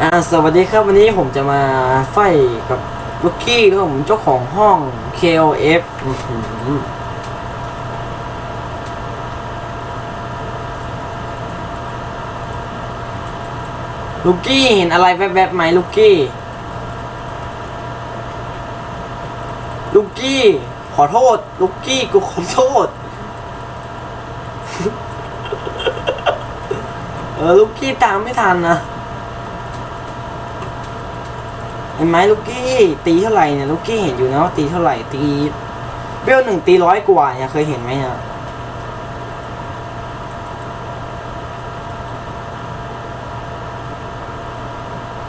อ่าสวัสดีครับวันนี้ผมจะมาไฟกับลูกกี้ครับผมเจ้าของห้อง KOF ลูกกี้เห็นอะไรแวบๆไหมลูกกี้ ลูกกี้ ขอโทษ ลูกกี้กูขอโทษ เออลูกกี้ตามไม่ทันนะ เห็นไหมลูกกี้ตีเท่าไหร่เนี่ยลูกกี้เห็นอยู่นะว่าตีเท่าไหร่ตีเบี้ยวหนึ่งตีร้อยกว่าเนี่ยเคยเห็นไหมเนี่ย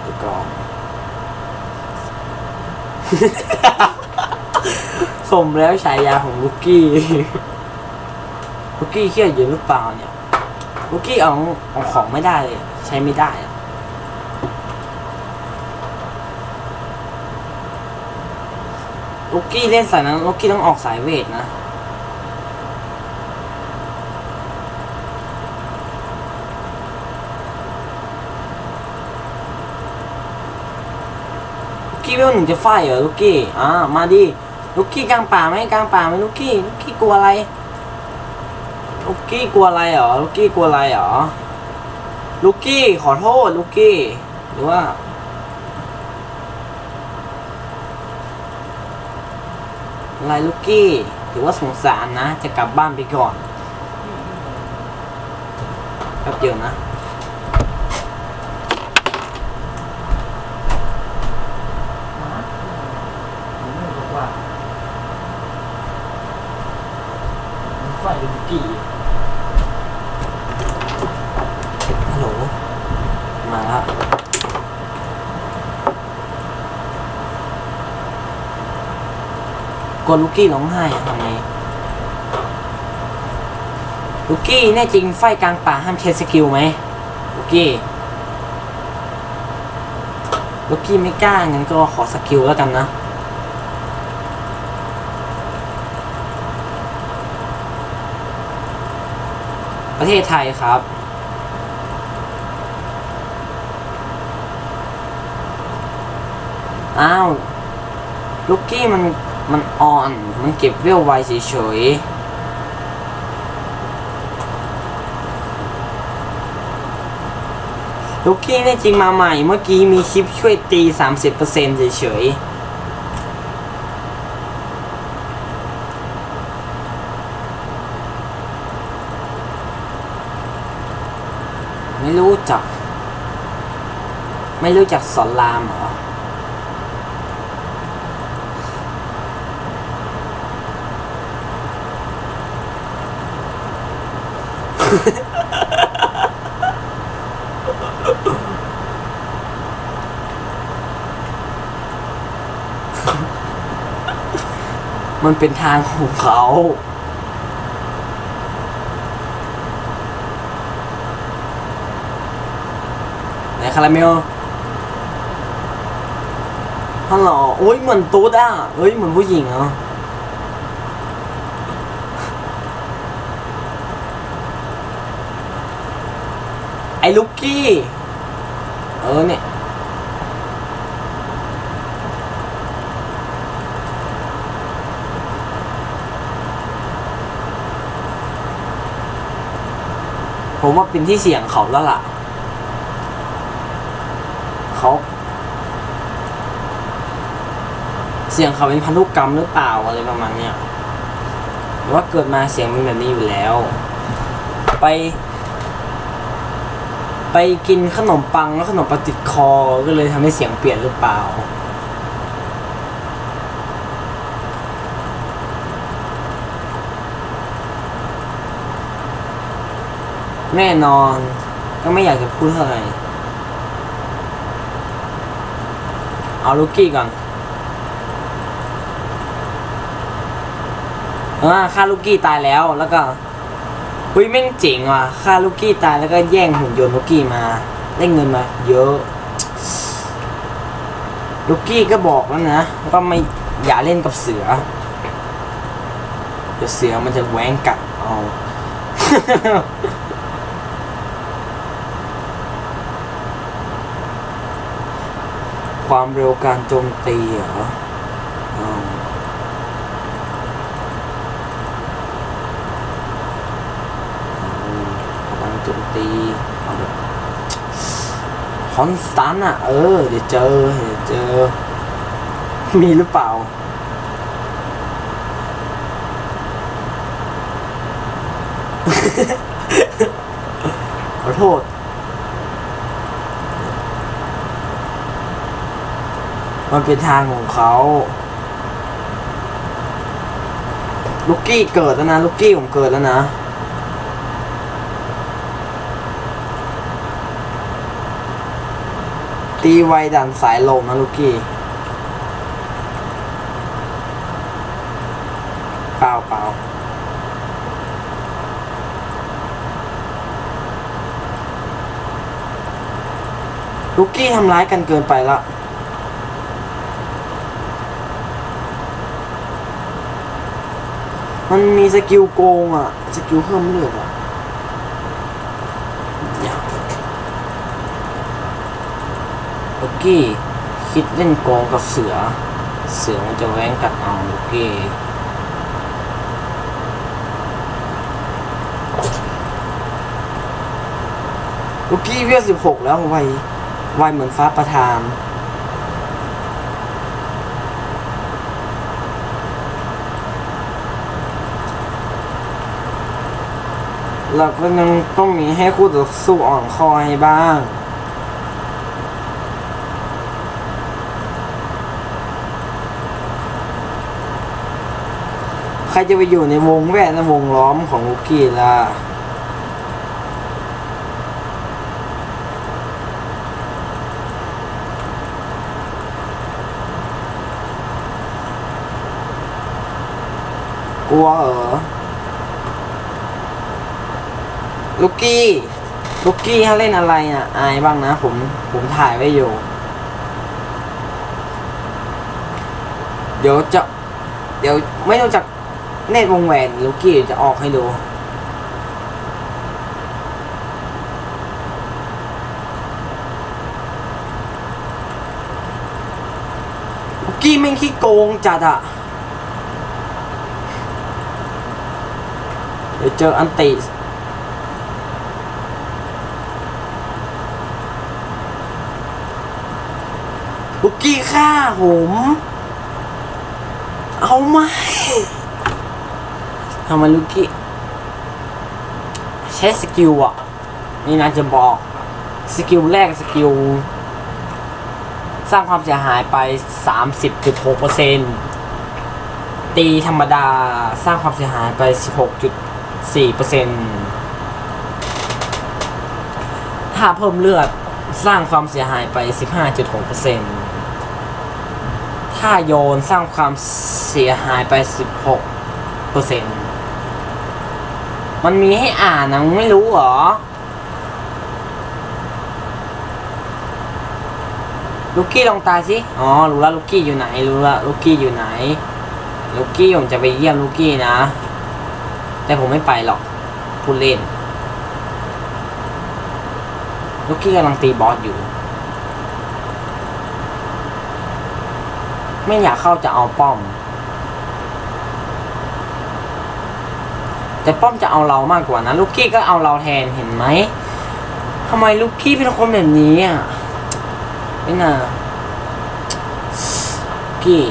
ดูกองสมแล้วฉายาของลูกกี้ลูกกี้เครียดอยู่หรือเปล่าเนี่ยลูกกี้เอาเอาของไม่ได้เลย ใช้ไม่ได้อะ ลูกกี้เล่นสายนั้นลูกกี้ต้องออกสายเวทนะ ลูกกี้เวลหนึ่งจะไฟเหรอลูกกี้ อ่า มาดิ ลูกกี้กลางป่าไหมกลางป่าไหมลูกกี้ ลูกกี้กลัวอะไร ลูกกี้กลัวอะไรเหรอ ลูกกี้กลัวอะไรเหรอ ลูกกี้ขอโทษลูกกี้ หรือว่า อะไรลูกกี้ถือว่าสงสารนะ จะกลับบ้านไปก่อนแป๊บเดียวนะไฟลูกกี้ฮัลโหล มาแล้ว ก ลัวลูกกี้ร้องไห้อะทำไงลูกกี้แน่จริงไฟกลางป่าห้ามใช้สกิลไหมลูกกี้ลูกกี้ไม่กล้างั้นก็ขอสกิลแล้วกันนะประเทศไทยครับ อ้าว ลูกกี้มัน มันอ่อน มันเก็บเวลไวเฉยๆลูกกี้เนี่ยจริงมาใหม่ เมื่อกี้มีคลิปช่วยตี 30%เฉยๆไม่รู้จัก ไม่รู้จักสอนรามเหรอ มันเป็นทางของเขา ไหนคาราเมลฮัลโหลโอ้ยเหมือนตุ๊ดอะเฮ้ยเหมือนผู้หญิงเหรอ อ้ลูกกี้ เออเนี่ย ผมว่าเป็นที่เสียงเขาแล้วล่ะ เขา เสียงเขาเป็นพันธุกรรมหรือเปล่าอะไรประมาณเนี้ยว่าเกิดมาเสียงเป็นแบบนี้อยู่แล้ว ไป ไปกินขนมปังแล้วขนมปังติดคอก็เลยทำให้เสียงเปลี่ยนหรือเปล่า แน่นอนก็ไม่อยากจะพูดเท่าไหร่เอาลูกกี้ก่อนเออฆ่าลูกกี้ตายแล้วแล้วก็ เฮ้ยแม่งเจ๋งว่ะฆ่าลูกกี้ตายแล้วก็แย่งหุ่นยนต์ลูกกี้มาได้เงินมาเยอะ ลูกกี้ก็บอกแล้วนะว่าไม่อย่าเล่นกับเสือเดี๋ยวเสือมันจะแหวงกัดเอาความเร็วการโจมตีเหรอมอืมพลังโจมตีเอาแบบค อนสแตนต์อะ เออ เดี๋ยวเจอ เดี๋ยวเจอ มีหรือเปล่า ขอโทษมันเป็นทางของเขาลูกกี้เกิดแล้วนะลูกกี้ผมเกิดแล้วนะ ตีไวดันสายลมนะลูกกี้เปล่าเปล่าลูกกี้ทำร้ายกันเกินไปละมันมีสกิลโกงอะ สกิลเพิ่มเลือดอะอย่าลู กี้คิดเล่นโกงกับเสือ เสือมันจะแว้งกัดเอาลูกกี้ลูกกี้เวลสิบหกแล้วไวไวเหมือนฟ้าประธานเราก็ยังต้องมีให้คู่ต่อสู้อ่อนคอให้บ้าง รจะไปอยู่ในวงแวดและวงล้อมของลูกกี้ล่ะกลัวเหรอลูกกี้ลูกกี้เขาเล่นอะไรอะ อายบ้างนะ ผมผมถ่ายไว้อยู่ เดี๋ยวจะ เดี๋ยวไม่รู้จัก เนตวงแหวนลูกี้จะออกให้ดูลูกกี้แม่ขี้โกงจัดอะเดี๋ยวเจออันติลูกกี้ฆ่าผม เอาไหม ทำไมลูกกี้ใช้สกิลอะ นี่นะจะบอก สกิลแรกสกิล สร้างความเสียหายไป 30.6%ตีธรรมดาสร้างความเสียหายไป 16.4%ถ้าเพิ่มเลือดสร้างความเสียหายไป 15.6%ถ้าโยนสร้างความเสียหายไป 16% มันมีให้อ่านนะมึงไม่รู้เหรอ ลูกกี้ลองตายสิ อ๋อ รู้แล้วลูกกี้อยู่ไหน รู้แล้วลูกกี้อยู่ไหน ลูกกี้ผมจะไปเยี่ยมลูกกี้นะ แต่ผมไม่ไปหรอกพูดเล่น ลูกกี้กำลังตีบอสอยู่ ไม่อยากเข้าจะเอาป้อม แต่ป้อมจะเอาเรามากกว่านะลูกกี้ก็เอาเราแทนเห็นไหมทำไมลูกกี้เป็นคนแบบนี้อะไม่น่ากี้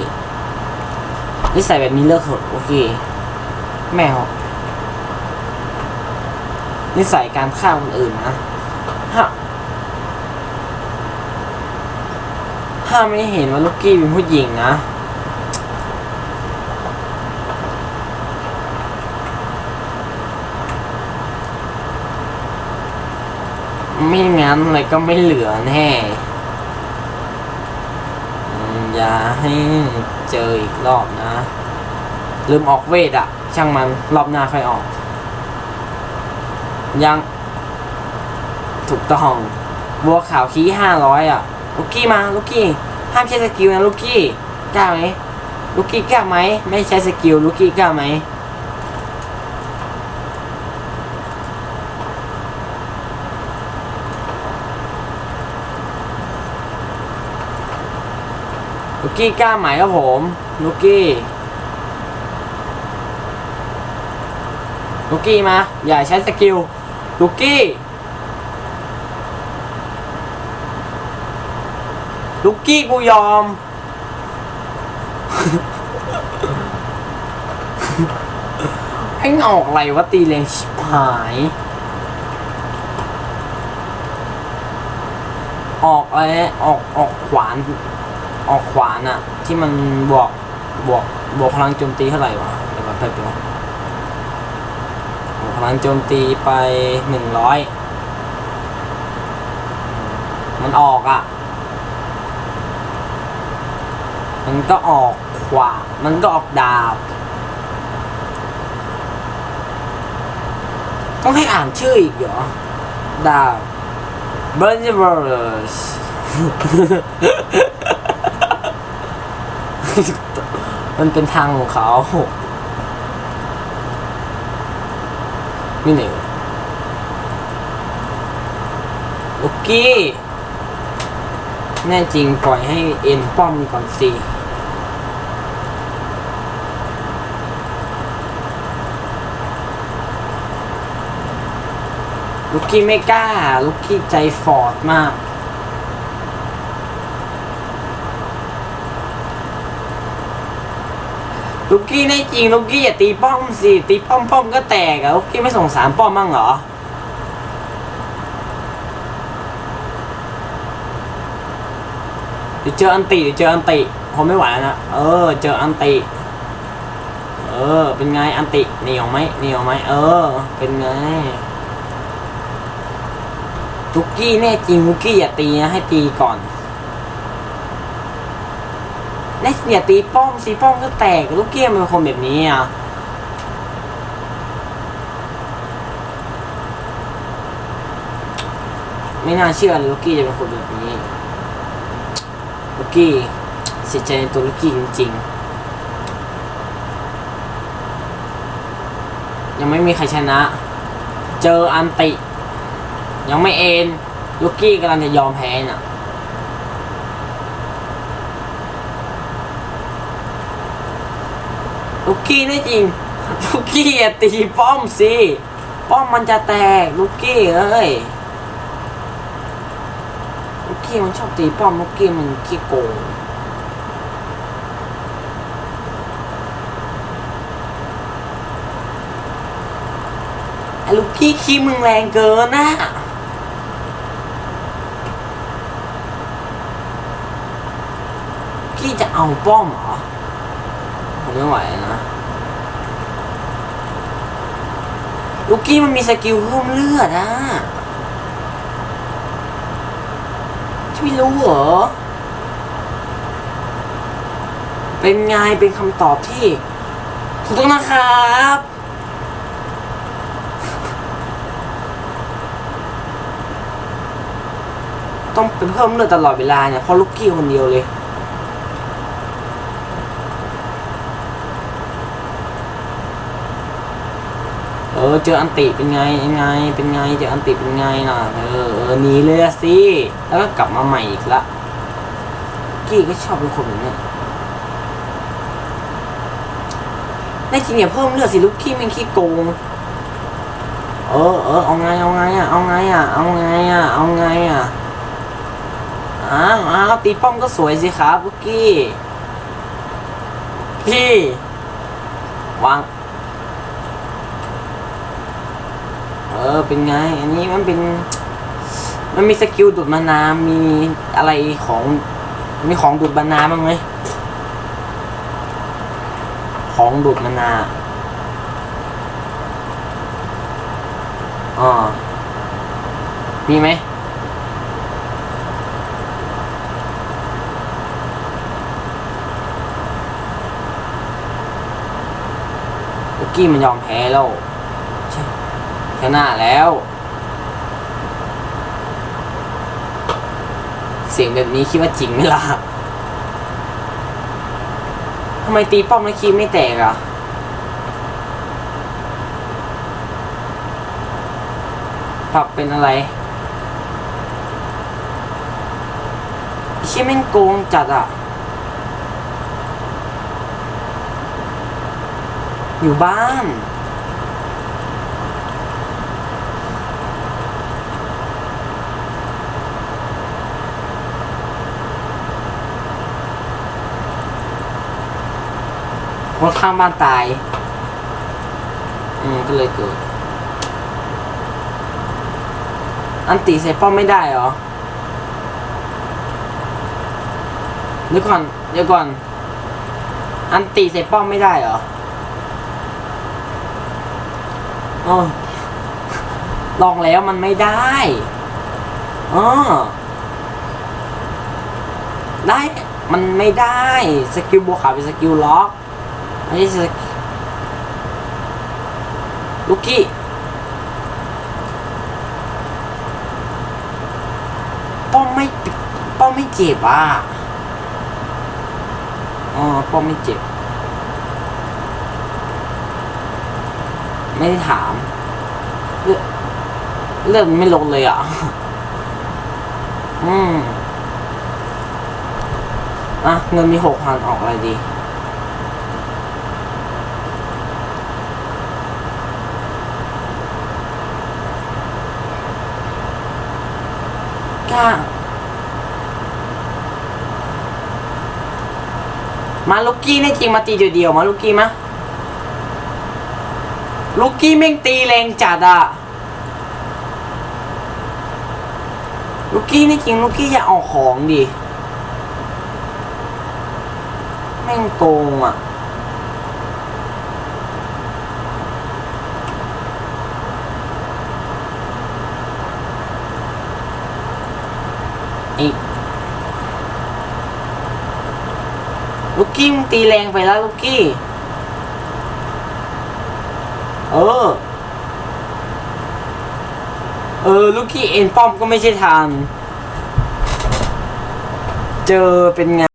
นิสัยแบบนี้เลิกเถอะลูกกี้แมวนิสัยการฆ่าคนอื่นนะฮะถ้าไม่เห็นว่าลูกกี้เป็นผู้หญิงนะ ไม่งั้นอะไรก็ไม่เหลือแน่อย่าให้เจออีกรอบนะ ลืมออกเวทอะช่างมันรอบหน้าค่อยออก ยัง ถูกต้องบัวขาวคีห้าร้อยอะลูกกี้มา ลูกกี้ ห้ามใช้สกิลนะลูกกี้ กล้าไหม ลูกกี้กล้าไหม ไม่ใช้สกิล ลูกกี้กล้าไหม ลูกกี้กล้าไหมครับผมลูกกี้ลูกกี้มา อย่าใช้สกิลลูกกี้ลูกกี้กูยอม ไอ้ออกอะไรวะตีแรงชิบหาย ออกอะไรออกออกขวาน ออกขวานอะที่มันบวกบวกบวกพลังโจมตีเท่าไหร่วะเดี๋ยวมาแป๊บเดียวบวกพลังโจมตีไปหนึ่งร้อยมันออกอะมันก็ออกขวามันก็ออกดาบ ต้องให้อ่านชื่ออีกเหรอ ดาบ b u r n i v e r s มันเป็นทางของเขานี่หนึ่งโอกี้แน่จริงปล่อยให้เอ็นป้อมก่อนสิลูกกี้ไม่กล้า ลูกกี้ใจฟอดมาก ลูกกี้แน่จริงลูกกี้อย่าตีป้อมสิตีป้อมป้อมก็แตกอะลูกกี้ไม่ส่งสารป้อมมั่งเหรอเดี๋ยวเจออันติเดี๋ยวเจออันติผมไม่ไหวแล้วนะเออ เจออันติเออ เป็นไงอันติเหนียวไหมเหนียวไหมเออ เป็นไงทุกกี้แน่จริงทุกกี้อย่าตีนะให้ตีก่อน แน่อย่าตีป้อมสิป้อมก็แตกลูกเกี้มันเป็นคนแบบนี้อะไม่น่าเชื่อเลยลูกกี้จะเป็นคนแบบนี้ลูกกี้เสียใจในตัวลูกกี้จริงๆ ยังไม่มีใครชนะ เจออันติ ยังไม่เอ็นลูกกี้กำลังจะยอมแพ้น่ะ ลูกกี้นี่จริงลูกกี้อย่าตีป้อมสิ ป้อมมันจะแตกลูกกี้เอ้ยลูกกี้มันชอบตีป้อมลูกกี้มันขี้โกงไอลูกกี้ขี้มึงแรงเกินนะพี่จะเอาป้อมเหรอผมไม่ไหวแล้วนะ ลูกกี้มันมีสกิลเพิ่มเลือดอะไม่รู้เหรอ เป็นไงเป็นคำตอบที่ ถูกต้องนะครับต้องเป็นเพิ่มเลือดตลอดเวลาเนี่ยเพราะลูกกี้คนเดียวเลย เจออันติเป็นไงยังไง เป็นไงเจออันติเป็นไงล่ะเออเออหนีเลยสิ แล้วก็กลับมาใหม่อีกละกี้ก็ชอบเป็นคนแบบนี้ในจริงเนี่ยเพิ่มเลือดสิลูกขี้มันขี้โกง เออเออเอาไงเอาไงอะเอาไงอะเอาไงอะเอาไงอะอ้าวอ้าวตีป้อมก็สวยสิครับลูกกี้พี่วาง เออเป็นไง อันนี้มันเป็น มันมีสกิลดูดมานามีอะไรของ มีของดูดมานาบ้างไหมของดูดมานาอ๋อมีไหมลูกี้มันยอมแพ้แล้ว ชนะแล้ว เสียงแบบนี้คิดว่าจริงไหมล่ะทำไมตีป้อมแล้วคีไม่แตกอะผับเป็นอะไรคิดแม่งโกงจัดอะ อยู่บ้าน คนข้างบ้านตาย อืมก็เลยเกิด อันตีใส่ป้อมไม่ได้เหรอ เดี๋ยวก่อน เดี๋ยวก่อน อันตีใส่ป้อมไม่ได้เหรออ๋อลองแล้วมันไม่ได้อ๋อได้ มันไม่ได้ สกิลบวกขาเป็นสกิลล็อก ไม่ใช่สลูกกี้ป้อมไม่ป้อมไม่เจ็บอะอ๋อป้อมไม่เจ็บ ไม่ได้ถาม เลือดเลือดไม่ลงเลยอะ อืมอะเงินมีหกพันออกอะไรดี กล้ามาลูกกี้แน่จริงมาตีเดียวๆมาลูกกี้มะลูกกี้แม่งตีแรงจัดอะลูกกี้นี่จริงลูกกี้อย่าออกของดิแม่งโกงอะ ไอลูกกี้มึงตีแรงไปแล้วลูกกี้ เออ เออ ลูกกี้เอ็นป้อมก็ไม่ใช่ทาง เจอเป็นไง